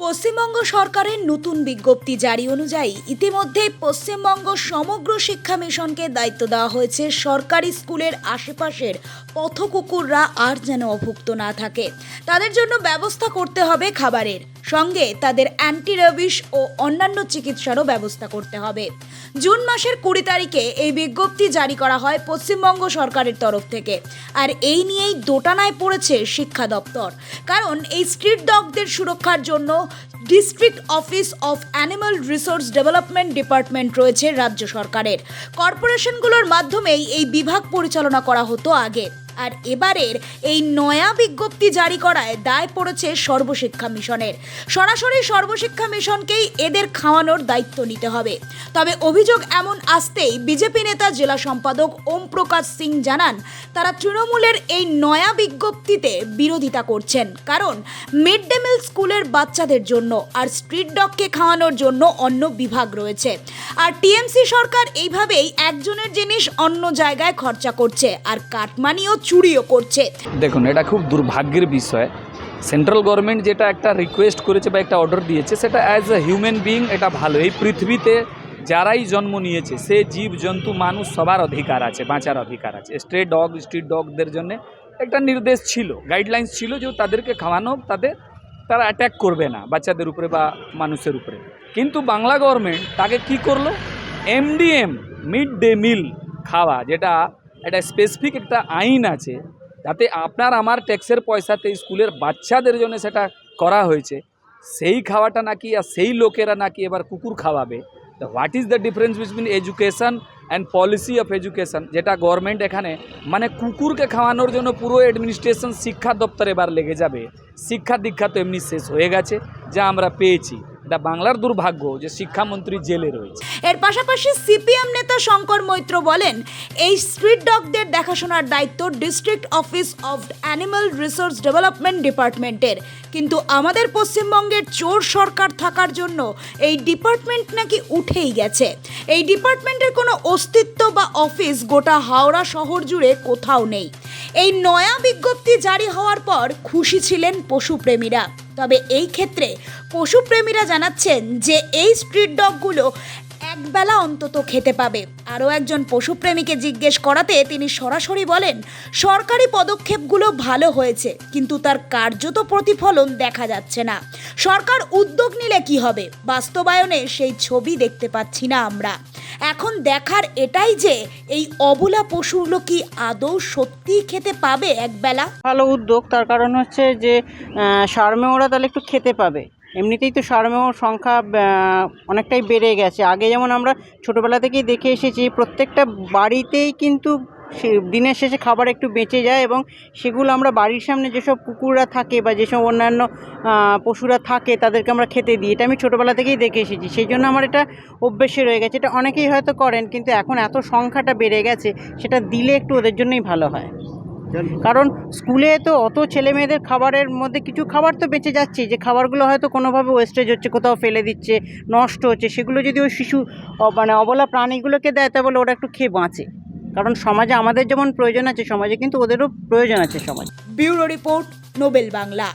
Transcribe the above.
পশ্চিমবঙ্গ সরকারের নতুন বিজ্ঞপ্তি জারি অনুযায়ী ইতিমধ্যে পশ্চিমবঙ্গ সমগ্র শিক্ষা মিশনকে দায়িত্ব দেওয়া হয়েছে। সরকারি স্কুলের আশেপাশের পথ কুকুররা আর যেন অভুক্ত না থাকে। তাদের জন্য ব্যবস্থা করতে হবে খাবারের। সঙ্গে তাদের অ্যান্টি রেবিস ও অন্যান্য চিকিৎসারও ব্যবস্থা করতে হবে। জুন মাসের কুড়ি তারিখে এই বিজ্ঞপ্তি জারি করা হয় পশ্চিমবঙ্গ সরকারের তরফ থেকে। আর এই নিয়েই দোটানায় পড়েছে শিক্ষা দপ্তর। কারণ এই স্ট্রিট ডগদের সুরক্ষার জন্য district office of animal resource development department রয়েছে রাজ্য সরকারের। কর্পোরেশনগুলোর মাধ্যমেই এই বিভাগ পরিচালনা করা হতো আগে। আর এবারের এই নয়া বিজ্ঞপ্তি জারি করায় দায় পড়েছে সর্বশিক্ষা মিশনের। সরাসরি সর্বশিক্ষা মিশনকেই এদের খাওয়ানোর দায়িত্ব নিতে হবে। তবে অভিযোগ এমন আসতেই বিজেপি নেতা জেলা সম্পাদক ওম প্রকাশ সিং জানান, তারা তৃণমূলের এই নয়া বিজ্ঞপ্তিতে বিরোধিতা করছেন। কারণ মিড ডে মিল স্কুলের বাচ্চাদের জন্য আর স্ট্রিট ডগকে খাওয়ানোর জন্য অন্য বিভাগ রয়েছে। আর টিএমসি সরকার এইভাবেই একজনের জিনিস অন্য জায়গায় খরচা করছে। আর কাটমানিও চুরিও করছে। দেখুন, এটা খুব দুর্ভাগ্যের বিষয়। সেন্ট্রাল গভর্নমেন্ট যেটা একটা রিকোয়েস্ট করেছে বা একটা অর্ডার দিয়েছে, সেটা অ্যাজ এ হিউম্যান বিইং এটা ভালো। এই পৃথিবীতে যারাই জন্ম নিয়েছে, সে জীব, জন্তু, মানুষ সবার অধিকার আছে, বাঁচার অধিকার আছে। স্ট্রে ডগ স্ট্রিট ডগদের জন্য একটা নির্দেশ ছিল গাইডলাইন্স ছিল যে তাদেরকে খাওয়ানো, তাদের, তারা অ্যাট্যাক করবে না বাচ্চাদের উপরে বা মানুষের উপরে। কিন্তু বাংলা গভর্নমেন্ট তাকে কি করল? এমডিএম মিড ডে মিল খাওয়া, যেটা একটা স্পেসিফিক একটা আইন আছে, যাতে আপনার আমার ট্যাক্সের পয়সাতে স্কুলের বাচ্চাদের জন্য সেটা করা হয়েছে। সেই খাওয়াটা নাকি আর সেই লোকেরা নাকি এবার কুকুর খাওয়াবে। তো what is the difference between education and policy of education যেটা গভর্নমেন্ট এখানে মানে কুকুরকে খাওয়ানোর জন্য পুরো অ্যাডমিনিস্ট্রেশন শিক্ষা দপ্তর এবার লেগে যাবে। শিক্ষা দীক্ষা তো এমনি শেষ হয়ে গেছে, যা আমরা পেয়েছি। এটা বাংলার দুর্ভাগ্য যে শিক্ষামন্ত্রী জেলে রয়েছে। এর পাশাপাশি সিপিএম নেতা শঙ্কর মৈত্র বলেন, এই স্ট্রিট ডগদের দেখাশোনার দায়িত্ব district office of animal resource development ডিপার্টমেন্টের কিন্তু আমাদের পশ্চিমবঙ্গের চোর সরকার থাকার জন্য এই ডিপার্টমেন্ট নাকি উঠেই গেছে। এই ডিপার্টমেন্টের কোনো অস্তিত্ব বা অফিস গোটা হাওড়া শহর জুড়ে কোথাও নেই। এই নয়া বিজ্ঞপ্তি জারি হওয়ার পর খুশি ছিলেন পশুপ্রেমীরা। তবে এই ক্ষেত্রে পশুপ্রেমীরা জানাচ্ছেন যে এই স্ট্রিট ডগগুলো একবেলা অন্তত খেতে পাবে। আরও একজন পশুপ্রেমীকে জিজ্ঞেস করাতে তিনি সরাসরি বলেন, সরকারি পদক্ষেপগুলো ভালো হয়েছে, কিন্তু তার কার্যত প্রতিফলন দেখা যাচ্ছে না। সরকার উদ্যোগ নিলে কি হবে? বাস্তবায়নে সেই ছবি দেখতে পাচ্ছি না আমরা। এখন দেখার এটাই যে এই অবলা পশুগুলো কি আদৌ সত্যিই খেতে পাবে একবেলা? ভালো উদ্যোগ, তার কারণ হচ্ছে যে সারমে ওরা তাহলে একটু খেতে পাবে। এমনিতেই তো সারমেওর সংখ্যা অনেকটাই বেড়ে গেছে। আগে যেমন আমরা ছোটোবেলা থেকেই দেখে এসেছি, প্রত্যেকটা বাড়িতেই কিন্তু দিনের শেষে খাবার একটু বেঁচে যায় এবং সেগুলো আমরা বাড়ির সামনে যেসব কুকুররা থাকে বা যেসব অন্যান্য পশুরা থাকে তাদেরকে আমরা খেতে দিই। এটা আমি ছোটোবেলা থেকেই দেখে এসেছি। সেই জন্য আমার এটা অভ্যেসে রয়ে গেছে। এটা অনেকেই হয়তো করেন কিন্তু এখন এত সংখ্যাটা বেড়ে গেছে, সেটা দিলে একটু ওদের জন্যই ভালো হয়। কারণ স্কুলে তো অত ছেলে মেয়েদের খাবারের মধ্যে কিছু খাবার তো বেঁচে যাচ্ছে, যে খাবারগুলো হয়তো কোনোভাবে ওয়েস্টেজ হচ্ছে, কোথাও ফেলে দিচ্ছে, নষ্ট হচ্ছে, সেগুলো যদি ওই শিশু মানে অবলা প্রাণীগুলোকে দেয় তাহলে ওরা একটু খেয়ে বাঁচে। কারণ সমাজে আমাদের যেমন প্রয়োজন আছে, সমাজে কিন্তু ওদেরও প্রয়োজন আছে সমাজ। Bureau report, Nobel Bangla.